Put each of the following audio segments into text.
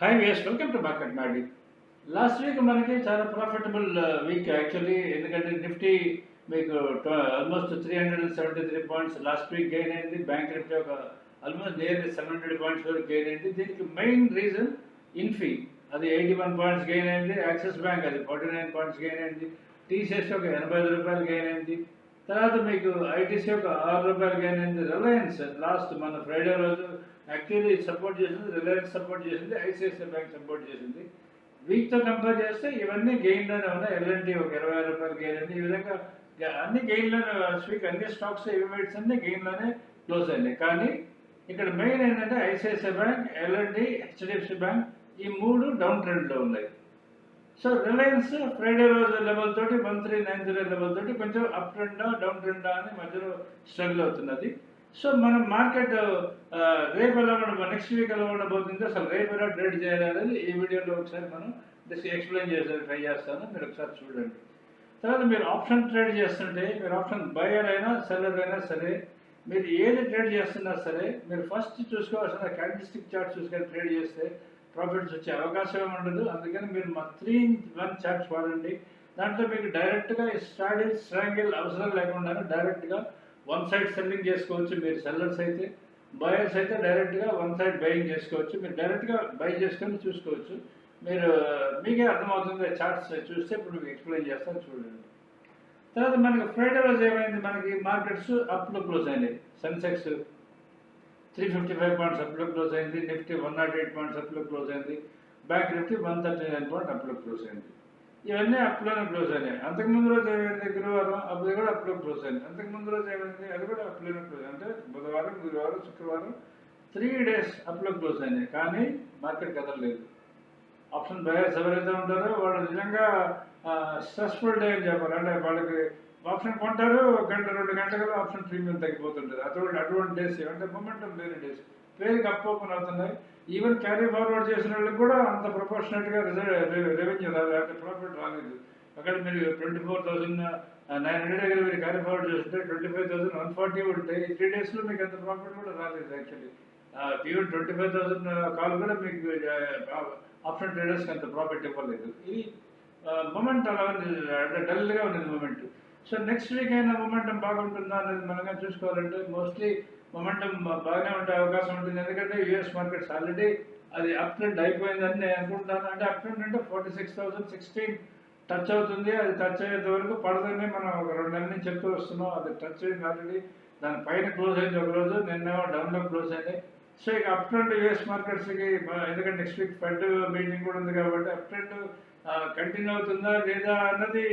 Hi guys welcome to market Maddy last week మనకి చాలా profitable week actually ఎందుకంటే Nifty మీకు almost three hundred and seventy three points last week gain అయింది. Bank Nifty ఒక almost nearly seven hundred points వరకు gain అయింది. దీనికి main reason Infy అది ఎయిటీ వన్ పాయింట్స్ గెయిన్ అయింది. యాక్సిస్ బ్యాంక్ అది ఫార్టీ నైన్ పాయింట్స్ గెయిన్ అయింది. TCS ఒక ఎనభై ఐదు రూపాయలు గెయిన్ అయింది. తర్వాత మీకు ఐటీసీ ఒక ఆరు రూపాయలు గైన్ అయింది రిలయన్స్ లాస్ట్ మన ఫ్రైడే రోజు యాక్చువల్లీ సపోర్ట్ చేసింది రిలయన్స్ సపోర్ట్ చేసింది ఐసిఐసిఐ బ్యాంక్ సపోర్ట్ చేసింది. వీక్తో కంపేర్ చేస్తే ఇవన్నీ గెయిన్లోనే ఉన్నాయి. ఎల్ఎన్టీ ఒక ఇరవై రూపాయలు గెయిన్ అయింది. ఈ విధంగా అన్ని గెయిన్లోనే లాస్ట్ వీక్ అన్ని స్టాక్స్ ఇవ్వబెట్స్ అన్ని గెయిన్లోనే క్లోజ్ అయినాయి. కానీ ఇక్కడ మెయిన్ ఏంటంటే ICICI bank L N T HDFC bank ఈ మూడు డౌన్ ట్రెండ్లో ఉన్నాయి. సో రిలయన్స్ ఫ్రైడే రోజు లెవెల్ తోటి one three nine zero level తోటి కొంచెం అప్ ట్రెండా డౌన్ ట్రెండా అని మధ్యలో స్ట్రగుల్ అవుతున్నది. సో మనం మార్కెట్ రేపు ఎలా ఉండబో నెక్స్ట్ వీక్ ఎలా ఉండబోతుంది అసలు రేపు ఎలా ట్రేడ్ చేయాలి అనేది ఈ వీడియోలో ఒకసారి మనం డిస్ ఎక్స్ప్లెయిన్ చేసే ట్రై చేస్తాను. మీరు ఒకసారి చూడండి. తర్వాత మీరు ఆప్షన్ ట్రేడ్ చేస్తుంటే మీరు ఆప్షన్ బయర్ అయినా సెల్లర్ అయినా సరే మీరు ఏది ట్రేడ్ చేస్తున్నా సరే మీరు ఫస్ట్ చూసుకోవాల్సిన క్యాండిస్టిక్ చార్ట్ చూసుకొని ట్రేడ్ చేస్తే ప్రాఫిట్స్ వచ్చే అవకాశం ఉండదు. అందుకని మీరు మా త్రీ వన్ చార్ట్స్ వాడండి. దాంట్లో మీకు డైరెక్ట్గా స్టాడిల్ స్ట్రాంగిల్ అవసరం లేకుండా డైరెక్ట్గా వన్ సైడ్ సెల్లింగ్ చేసుకోవచ్చు. మీరు సెల్లర్స్ అయితే బయర్స్ అయితే డైరెక్ట్గా వన్ సైడ్ బయింగ్ చేసుకోవచ్చు. మీరు డైరెక్ట్గా బై చేసుకొని చూసుకోవచ్చు. మీరు మీకే అర్థమవుతుంది చార్ట్స్ చూస్తే ఇప్పుడు మీకు ఎక్స్ప్లెయిన్ చేస్తాను చూడండి. తర్వాత మనకి ఫ్రైడే రోజు ఏమైంది? మనకి మార్కెట్స్ అప్లో క్లోజ్ అయినాయి. Sensex three fifty five points అప్లో close అయింది Nifty one nought eight points అప్లో close అయింది bank Nifty one thirty nine point అప్లో close అయింది. ఇవన్నీ అప్లోనే క్లోజ్ అయినాయి. అంతకుముందు రోజు ఏమైంది? గురువారం అప్పుడు కూడా అప్లో క్లోజ్ అయింది అంతకుముందు రోజు ఏమైంది? అది కూడా అప్లోనే క్లోజ్ అంటే బుధవారం గురువారం శుక్రవారం త్రీ డేస్ అప్లో క్లోజ్ అయినాయి. కానీ మార్కెట్ కదలలేదు. ఆప్షన్ బయర్స్ ఎవరైతే ఉంటారో వాళ్ళు నిజంగా స్ట్రెస్ఫుల్ డే అని చెప్పారు అంటే వాళ్ళకి ఆప్షన్ కొంటారు గంట రెండు గంటలలో ఆప్షన్ ప్రీమియం తగ్గిపోతుంటుంది. అటువంటి అటువంటి డేస్ అంటే మొమెంటం లేని డేస్. పేరుకి అప్ ఓపెన్ అవుతున్నాయి. ఈవెన్ క్యారీ ఫార్వర్డ్ చేసిన వాళ్ళకి కూడా అంత ప్రపోర్షనేట్గా రెవెన్యూ రాలేదు అంటే ప్రాఫిట్ రాలేదు. అక్కడ మీరు twenty four thousand nine hundred దగ్గర మీరు క్యారీ ఫార్వర్డ్ చేస్తుంటే twenty five thousand one forty ఉంటాయి. ఈ త్రీ డేస్లో మీకు అంత ప్రాఫిట్ కూడా రాలేదు actually even twenty five thousand call కూడా మీకు ఆప్షన్ ట్రేడర్స్కి అంత ప్రాఫిట్ ఇవ్వలేదు. ఇది మూమెంట్ అలా ఉంది. డల్ డల్గా ఉంది మూమెంట్ సో నెక్స్ట్ వీక్ అయినా మొమెంటం బాగుంటుందా అనేది మనగా చూసుకోవాలంటే మోస్ట్లీ మొమెంటం బాగానే ఉండే అవకాశం ఉంటుంది. ఎందుకంటే యూఎస్ మార్కెట్స్ ఆల్రెడీ అది అప్ ట్రెండ్ అయిపోయిందని నేను అనుకుంటాను. అంటే అప్ ట్రెండ్ అంటే forty six thousand sixteen touch అవుతుంది. అది టచ్ అయ్యేంత వరకు పడదని మనం ఒక రెండు నెలల నుంచి చెప్తూ వస్తున్నాం. అది టచ్ అయింది ఆల్రెడీ దాని పైన క్లోజ్ అయింది ఒక రోజు. నిన్న డౌన్లో క్లోజ్ అయింది. సో ఇక అప్ ట్రెండ్ యూఎస్ మార్కెట్స్కి ఎందుకంటే నెక్స్ట్ వీక్ ఫెడ్ మీటింగ్ కూడా ఉంది కాబట్టి అప్ ట్రెండ్ కంటిన్యూ అవుతుందా లేదా అన్నది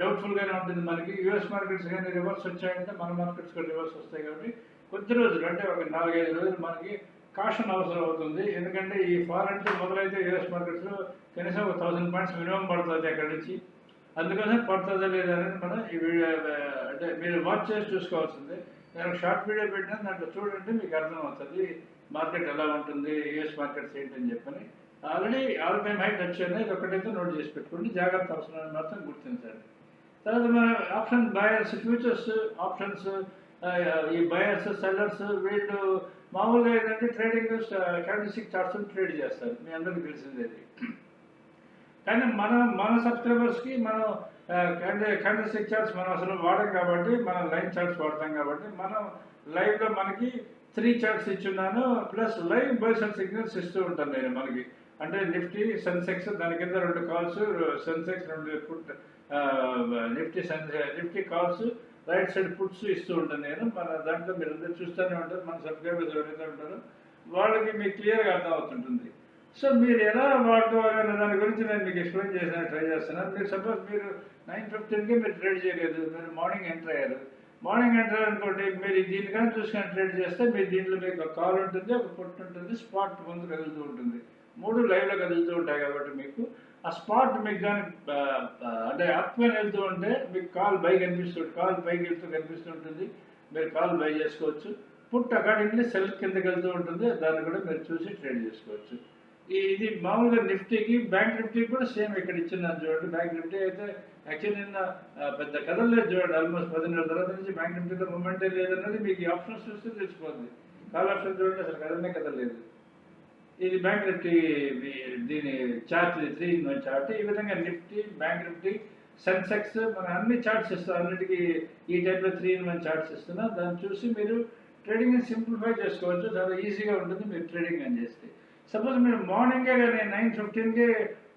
డౌట్ఫుల్ గానే ఉంటుంది. మనకి యూఎస్ మార్కెట్స్ కానీ రివర్స్ వచ్చాయంటే మన మార్కెట్స్ కూడా రివర్స్ వస్తాయి కాబట్టి కొద్ది రోజులు అంటే ఒక నాలుగైదు రోజులు మనకి కాషన్ అవసరం అవుతుంది. ఎందుకంటే ఈ ఫారెన్ మొదలైతే యూఎస్ మార్కెట్స్లో కనీసం ఒక థౌసండ్ పాయింట్స్ మినిమం పడుతుంది అక్కడి నుంచి. అందుకోసం పడుతుందా లేదా అనేది మనం ఈ వీడియో అంటే మీరు వాచ్ చేసి చూసుకోవాల్సింది. నేను షార్ట్ వీడియో పెట్టినా దాంట్లో చూడండి మీకు అర్థం అవుతుంది మార్కెట్ ఎలా ఉంటుంది యూఎస్ మార్కెట్స్ ఏంటని చెప్పని. Already all time high touch అయినా ఇది ఒకటైతే నోట్ చేసి పెట్టుకోండి జాగ్రత్త అవసరాన్ని మాత్రం గుర్తించండి తర్వాత మన ఆప్షన్ బయర్స్ ఫ్యూచర్స్ ఆప్షన్స్ ఈ బయర్స్ సెల్లర్స్ వీళ్ళు మామూలుగా ఏంటంటే ట్రేడింగ్ క్యాండిస్టిక్ చార్ట్స్ ట్రేడ్ చేస్తారు. మీ అందరికీ తెలిసిందే కానీ మన మన సబ్స్క్రైబర్స్కి మనం క్యాండిస్టిక్ చార్ట్స్ మనం అసలు వాడం కాబట్టి మనం లైన్ చార్ట్స్ వాడతాం కాబట్టి మనం లైవ్లో మనకి three charts ఇచ్చున్నాను plus live buy sell signals ఇస్తూ ఉంటాను నేను మనకి. అంటే నిఫ్టీ సెన్సెక్స్ దాని కింద రెండు కాల్స్ సెన్సెక్స్ రెండు put Nifty Sensex Nifty calls right side puts ఇస్తూ ఉంటాను నేను. మన దాంట్లో మీరు అందరూ చూస్తూనే ఉంటారు మన సబ్స్క్రైబర్స్ ఎవరైతే ఉంటారో వాళ్ళకి మీకు క్లియర్గా అర్థం అవుతుంటుంది సో మీరు ఎలా వాడుకోవాలి దాని గురించి నేను మీకు ఎక్స్ప్లెయిన్ చేసిన ట్రై చేస్తున్నాను. మీరు సపోజ్ మీరు నైన్ ఫిఫ్టీన్కి మీరు ట్రేడ్ చేయలేదు మీరు మార్నింగ్ ఎంటర్ అయ్యారు. మార్నింగ్ ఎంటర్ అనుకోండి మీరు దీనికన్నా చూసుకొని ట్రేడ్ చేస్తే మీరు దీంట్లో మీకు ఒక కాల్ ఉంటుంది ఒక పుట్టు ఉంటుంది స్పాట్ ముందు కదులుతూ ఉంటుంది. మూడు లైవ్లో కదులుతూ ఉంటాయి కాబట్టి మీకు ఆ స్పాట్ మీకు కానీ అంటే అప్ వెళ్తూ ఉంటే మీకు కాల్ బై కనిపిస్తుంది కాల్ పైకి వెళ్తూ కనిపిస్తుంటుంది మీరు కాల్ బై చేసుకోవచ్చు. పుట్ అకార్డింగ్లీ సెల్ కిందకి వెళ్తూ ఉంటుంది. దాన్ని కూడా మీరు చూసి ట్రేడ్ చేసుకోవచ్చు. ఇది మామూలుగా నిఫ్టీకి బ్యాంక్ నిఫ్టీకి కూడా సేమ్ ఇక్కడ ఇచ్చిన్నాను చూడండి. బ్యాంక్ నిఫ్టీ అయితే యాక్చువల్లీ నిన్న పెద్ద పెద్ద లేదు చూడండి. ఆల్మోస్ట్ పదిన్నర తర్వాత నుంచి బ్యాంక్ నిఫ్టీలో మూమెంటే లేదన్నది మీకు ఈ ఆప్షన్స్ చూస్తే తెలిసిపోతుంది. కాల్ ఆప్షన్ చూడండి. అసలు కదనే కథ లేదు. ఇది బ్యాంక్ నిఫ్టీ దీని చార్ట్ త్రీ ఇన్ చార్ట్ ఈ విధంగా నిఫ్టీ బ్యాంక్ నిఫ్టీ సెన్సెక్స్ మన అన్ని చార్ట్స్ ఇస్తాం అన్నిటికీ ఈ టైప్లో త్రీ ఇన్ వన్ చార్ట్స్ ఇస్తున్నా. దాన్ని చూసి మీరు ట్రేడింగ్ సింప్లిఫై చేసుకోవచ్చు. చాలా ఈజీగా ఉంటుంది మీరు ట్రేడింగ్ అని చేస్తే. సపోజ్ మీరు మార్నింగే కానీ నైన్ ఫిఫ్టీన్కే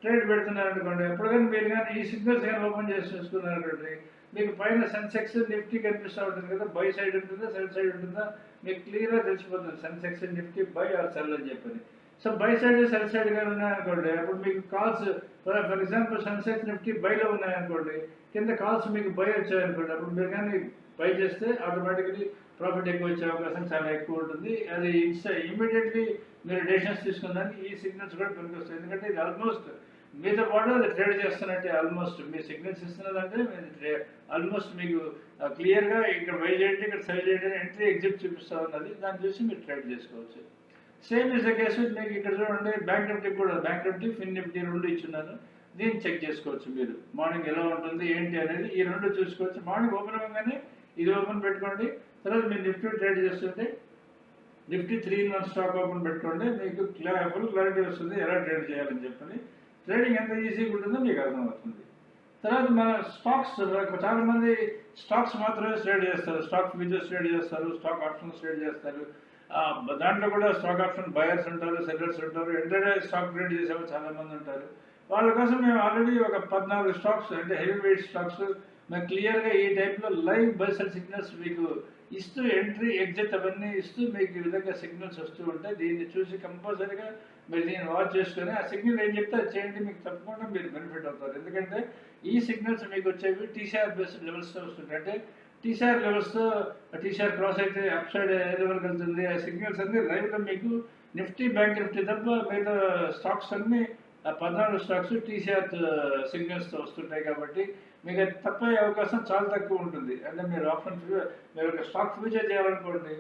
ట్రేడ్ పెడుతున్నారనుకోండి ఎప్పుడు కానీ మీరు కానీ ఈ సిగ్నల్స్ కానీ ఓపెన్ చేసి చూసుకున్నారనుకోండి మీకు పైన సెన్సెక్స్ నిఫ్టీ కనిపిస్తూ ఉంటుంది కదా బై సైడ్ ఉంటుందా సెల్ సైడ్ ఉంటుందా మీకు క్లియర్గా తెలిసిపోతుంది Sensex Nifty buy or sell అని చెప్పని. సో బై సైడ్ సెల్ సైడ్గా ఉన్నాయనుకోండి అప్పుడు మీకు calls for for example Sensex Nifty బైలో ఉన్నాయనుకోండి కింద కాల్స్ మీకు బై వచ్చాయనుకోండి అప్పుడు మీరు కానీ బై చేస్తే ఆటోమేటిక్లీ ప్రాఫిట్ ఎక్కువ వచ్చే అవకాశం చాలా ఎక్కువ ఉంటుంది. అది ఇమీడియట్లీ మీరు డెసిషన్స్ తీసుకున్నాను ఈ సిగ్నల్స్ కూడా పనికొస్తాయి. ఎందుకంటే ఇది ఆల్మోస్ట్ మీతో పాటు అది ట్రేడ్ చేస్తున్నట్టే ఆల్మోస్ట్ మీ సిగ్నల్స్ ఇస్తున్నదంటే మీరు ఆల్మోస్ట్ మీకు క్లియర్గా ఇక్కడ బై చేయండి ఇక్కడ సెల్ చేయండి ఎంట్రీ ఎగ్జిట్ చూపిస్తా ఉన్నది. దాన్ని చూసి మీరు ట్రేడ్ చేసుకోవచ్చు. సేమ్ ఇస్ ద కేసు మీకు ఇక్కడ చూడండి బ్యాంక్ నిఫ్టీ కూడా బ్యాంక్ నిఫ్టీ ఫిన్ నిఫ్టీ రెండు ఇచ్చున్నాను దీన్ని చెక్ చేసుకోవచ్చు మీరు. మార్నింగ్ ఎలా ఉంటుంది ఏంటి అనేది ఈ రెండు చూసుకోవచ్చు. మార్నింగ్ ఓపెన్ అవ్వగానే ఇది ఓపెన్ పెట్టుకోండి. తర్వాత మీరు నిఫ్టీ ట్రేడ్ చేస్తుంటే Nifty three in one stock open పెట్టుకోండి. మీకు క్లియర్ ఫుల్ క్లారిటీ వస్తుంది ఎలా ట్రేడ్ చేయాలని చెప్పని. ట్రేడింగ్ ఎంత ఈజీగా ఉంటుందో మీకు అర్థమవుతుంది. తర్వాత మన స్టాక్స్ చాలా మంది స్టాక్స్ మాత్రమే ట్రేడ్ చేస్తారు. స్టాక్ ఫ్యూచర్స్ ట్రేడ్ చేస్తారు స్టాక్ ఆప్షన్స్ ట్రేడ్ చేస్తారు. దాంట్లో కూడా స్టాక్ ఆప్షన్ బయర్స్ ఉంటారు సెల్లర్స్ ఉంటారు ఎంటర్టైన్ స్టాక్ ట్రేడ్ చేసేవారు చాలా మంది ఉంటారు. వాళ్ళ కోసం మేము ఆల్రెడీ ఒక పద్నాలుగు స్టాక్స్ అంటే హెవీ వెయిట్ స్టాక్స్ మేము క్లియర్గా ఈ టైప్లో లైవ్ బైసల్ సిగ్నల్స్ మీకు ఇస్తూ ఎంట్రీ ఎగ్జిట్ అవన్నీ ఇస్తూ మీకు ఈ విధంగా సిగ్నల్స్ వస్తూ ఉంటాయి. దీన్ని చూసి కంపల్సరీగా మీరు దీన్ని వాచ్ చేసుకొని ఆ సిగ్నల్ ఏం చెప్తే అది చేయండి మీకు తప్పకుండా మీరు బెనిఫిట్ అవుతారు. ఎందుకంటే ఈ సిగ్నల్స్ మీకు వచ్చేవి టీసీఆర్ బేస్డ్ లెవెల్స్తో వస్తుంటాయి. అంటే టీసీఆర్ లెవెల్స్తో టీసీఆర్ క్రాస్ అయితే అప్ సైడ్ ఏ లెవెల్కి వెళ్తుంది ఆ సిగ్నల్స్ అన్ని లైవ్లో మీకు నిఫ్టీ బ్యాంక్ నిఫ్టీ తప్ప మిగతా స్టాక్స్ అన్ని పద్నాలుగు స్టాక్స్ టీసీఆర్ సిగ్నల్స్తో వస్తుంటాయి కాబట్టి మీకు అది తప్పే అవకాశం చాలా తక్కువ ఉంటుంది. అంటే మీరు ఆప్షన్ మీరు ఒక స్టాక్ ఫ్యూచర్ చేయాలనుకోండి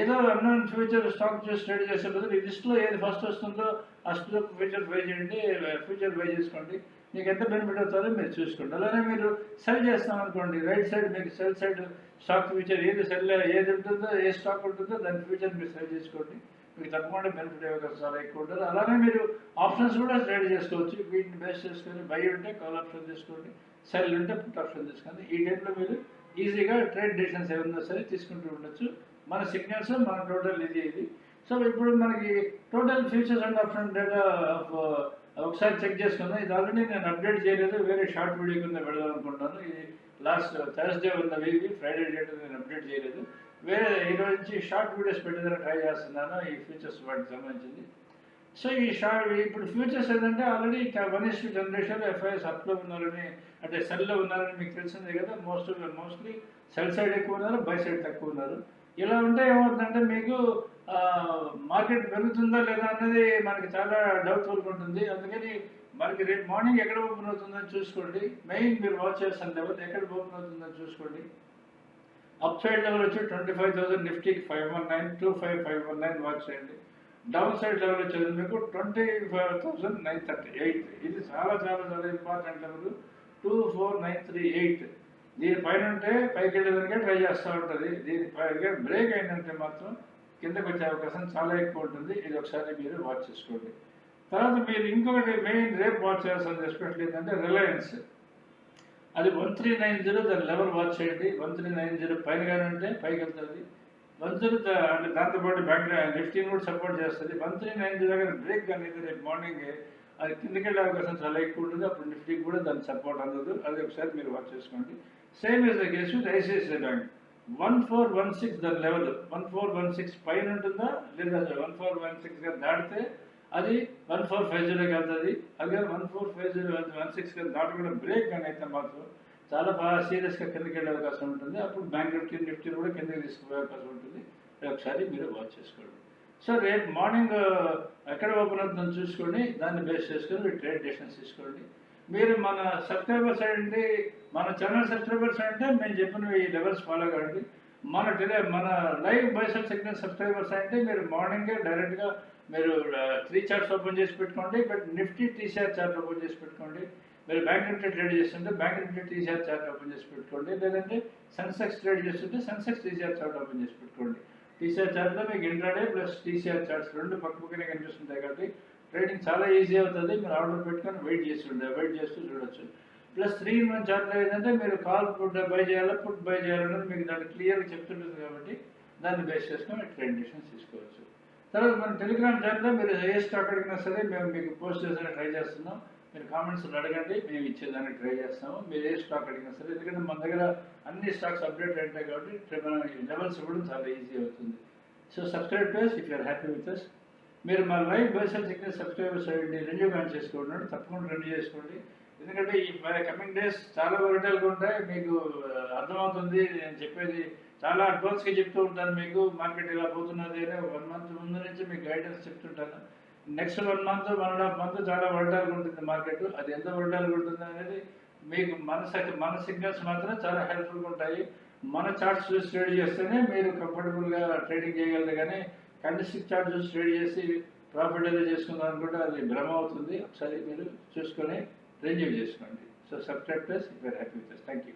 ఏదో అన్నోన్ ఫ్యూచర్ స్టాక్ చూసి ట్రేడ్ చేసే బదులు ఈ లిస్ట్లో ఏది ఫస్ట్ వస్తుందో ఆ స్టాక్ ఫ్యూచర్ బై చేయండి ఫ్యూచర్ బై చేసుకోండి. మీకు ఎంత బెనిఫిట్ అవుతుందో మీరు చూసుకోండి అలానే మీరు సెల్ చేస్తాం అనుకోండి రైట్ సైడ్ మీకు సెల్ సైడ్ స్టాక్ ఫ్యూచర్ ఏది సెల్ ఏది ఉంటుందో ఏ స్టాక్ ఉంటుందో దాని ఫ్యూచర్ మీరు సెల్ చేసుకోండి. మీకు తప్పకుండా బెనిఫిట్ అవకాశం చాలా ఎక్కువ ఉంటుంది అలానే మీరు ఆప్షన్స్ కూడా ట్రేడ్ చేసుకోవచ్చు. వీటిని బేస్ చేసుకొని బై ఉంటే కాల్ ఆప్షన్ తీసుకోండి సెల్ ఉంటే పుట్ ఆప్షన్ తీసుకోండి. ఈ టైంలో మీరు ఈజీగా ట్రేడ్ డిసిషన్స్ ఏమన్నా సరే తీసుకుంటూ ఉండొచ్చు. మన సిగ్నల్స్ మన టోటల్ ఇది ఇది. సో ఇప్పుడు మనకి total futures and option data of ఒకసారి చెక్ చేసుకుందాం ఇది ఆల్రెడీ నేను అప్డేట్ చేయలేదు వేరే షార్ట్ వీడియో కింద పెడదాం ఇది లాస్ట్ థర్స్డే ఉన్న వీక్ ఫ్రైడే డేట్ నేను అప్డేట్ చేయలేదు. వేరే ఈరోజు నుంచి షార్ట్ వీడియోస్ పెట్టేదని ట్రై చేస్తున్నాను ఈ ఫ్యూచర్స్ వాటికి సంబంధించింది. సో ఈ షార్ట్ ఇప్పుడు ఫ్యూచర్స్ ఏంటంటే already one is generation FIs అప్లో ఉన్నారని అంటే సెల్లో ఉన్నారని మీకు తెలిసిందే కదా మోస్ట్ మోస్ట్లీ సెల్ సైడ్ ఎక్కువ ఉన్నారు బై సైడ్ తక్కువ ఉన్నారు. ఇలా ఉంటే ఏమవుతుందంటే మీకు మార్కెట్ పెరుగుతుందా లేదా అనేది మనకి చాలా డౌట్ఫుల్గా ఉంటుంది. అందుకని మనకి రేపు మార్నింగ్ ఎక్కడ ఓపెన్ అవుతుందని చూసుకోండి. మెయిన్ మీరు వాచ్ చేస్తాను లెవెల్ ఎక్కడ ఓపెన్ అవుతుందని చూసుకోండి. అప్ సైడ్ లెవెల్ వచ్చి twenty five thousand నిఫ్టీకి five one nine two five five one nine watch చేయండి. డౌన్ సైడ్ లెవెల్ వచ్చేది మీకు twenty five thousand nine thirty eight. ఇది చాలా చాలా చాలా important level. Two four nine three eight. దీని పైన ఉంటే పైకి వెళ్ళేదానికే ట్రై చేస్తూ ఉంటుంది. దీని పైగా బ్రేక్ అయిందంటే మాత్రం కిందకు వచ్చే అవకాశం చాలా ఎక్కువ ఉంటుంది. ఇది ఒకసారి మీరు వాచ్ చేసుకోండి. తర్వాత మీరు ఇంకొకటి మెయిన్ రేపు వాచ్ చేయాల్సిన రెస్పెక్ట్ ఏంటంటే రిలయన్స్. అది వన్ త్రీ నైన్ జీరో దాని లెవెల్ వాచ్ చేయండి. వన్ త్రీ నైన్ జీరో పైన కానీ ఉంటే పైకి వెళ్తుంది. వన్ జీరో అంటే దాంతోపాటు బ్యాంక్ లిఫ్టింగ్ కూడా సపోర్ట్ చేస్తుంది. వన్ త్రీ నైన్ జీరో కానీ బ్రేక్ కానీ అయితే రేపు మార్నింగ్ అది కిందకి వెళ్ళే అవకాశం చాలా ఎక్కువ ఉంటుంది. అప్పుడు నిఫ్టీకి కూడా దాని సపోర్ట్ అందదు. అది ఒకసారి మీరు వాచ్ చేసుకోండి. Same is the case ICICI bank one four one six దాని level one four one six పైన ఉంటుందా? లేదా వన్ ఫోర్ వన్ సిక్స్గా దాటితే అది వన్ ఫోర్ ఫైవ్ జీరోకి వెళ్తుంది అదే one four five zero one six దాటకుండా బ్రేక్ కానీ అయితే మాత్రం చాలా బాగా సీరియస్గా కిందకి వెళ్ళే అవకాశం ఉంటుంది. అప్పుడు బ్యాంక్ నిఫ్టీ నిఫ్టీ కూడా కిందకి తీసుకుపోయే అవకాశం ఉంటుంది. ఒకసారి మీరు వాచ్ చేసుకోండి. సో రేపు మార్నింగ్ ఎక్కడ ఓపెన్ అవుతుందని చూసుకొని దాన్ని బేస్ చేసుకొని ట్రేడ్ డెసిషన్స్ తీసుకోండి. మీరు మన సబ్స్క్రైబర్స్ అంటే మన ఛానల్ సబ్స్క్రైబర్స్ అంటే మేము చెప్పిన ఈ లెవెల్స్ ఫాలో కావండి మన టెలి మన లైవ్ బైసల్ సెగ్మెంట్ సబ్స్క్రైబర్స్ అంటే మీరు మార్నింగే డైరెక్ట్గా మీరు త్రీ చార్ట్స్ ఓపెన్ చేసి పెట్టుకోండి. But Nifty TCR chart open చేసి పెట్టుకోండి. మీరు బ్యాంక్ నిఫ్టీ ట్రేడ్ చేస్తుంటే bank Nifty TCR chart open చేసి పెట్టుకోండి. లేదంటే సెన్సెక్స్ ట్రేడ్ చేస్తుంటే సెన్సెక్స్ టీసీఆర్ చార్ట్ ఓపెన్ చేసి పెట్టుకోండి. టీసీఆర్ చార్ట్లో మీకు ఇంట్రాడే ప్లస్ టీసీఆర్ చార్ట్స్ రెండు పక్క పక్కనే కనిపిస్తుంటాయి కాబట్టి ట్రేడింగ్ చాలా ఈజీ అవుతుంది. మీరు ఆర్డర్ పెట్టుకొని వెయిట్ చేసి ఉండే వెయిట్ చేస్తూ చూడొచ్చు. ప్లస్ త్రీ ఇన్ వన్ చార్ట్లో ఏంటంటే మీరు కాల్ ఫుడ్ బై చేయాలా ఫుడ్ బై చేయాలన్నది మీకు దాన్ని క్లియర్గా చెప్తుంటుంది కాబట్టి దాన్ని బేస్ చేసుకొని ట్రేడ్ డిసిషన్స్ తీసుకోవచ్చు. తర్వాత మన టెలిగ్రామ్ ఛానల్లో మీరు ఏ స్టాక్ అడిగినా సరే మేము మీకు పోస్ట్ చేసేదానికి ట్రై చేస్తున్నాం. మీరు కామెంట్స్ అడగండి మేము ఇచ్చేదానికి ట్రై చేస్తాము. మీరు ఏ స్టాక్ అడిగినా సరే ఎందుకంటే మన దగ్గర అన్ని స్టాక్స్ అప్డేట్ ఉంటాయి కాబట్టి లెవెల్స్ ఇవ్వడం చాలా ఈజీ అవుతుంది. So subscribe to if you're happy with us మీరు మా live buy sell signal subscribers అయ్యండి. రెన్యూ బ్యాన్ చేసుకోండి. తప్పకుండా రెన్యూ చేసుకోండి. ఎందుకంటే ఈ కమింగ్ డేస్ చాలా వరటల్గా ఉంటాయి. మీకు అర్థమవుతుంది. నేను చెప్పేది చాలా అడ్వాన్స్గా చెప్తూ ఉంటాను మీకు. మార్కెట్ ఇలా పోతున్నది అనే వన్ మంత్ ముందు నుంచి మీకు గైడెన్స్ చెప్తుంటాను. Next one month one and half month చాలా వరటాలుగా ఉంటుంది మార్కెట్ అది ఎంత వరటాలుగా ఉంటుంది అనేది మీకు మన మన సిగ్నల్స్ మాత్రం చాలా హెల్ప్ఫుల్గా ఉంటాయి. మన చార్ట్స్ చూసి ట్రేడ్ చేస్తేనే మీరు కంఫర్టబుల్గా ట్రేడింగ్ చేయగలరు. కానీ కండిస్టిక్ చార్ట్ చూసి చేసి ప్రాఫిట్ ఏదో చేసుకుందాం అనుకుంటే అది భ్రమ అవుతుంది. ఒకసారి మీరు చూసుకొని రెన్యూ చేసుకోండి so subscribe plus if happy with thank you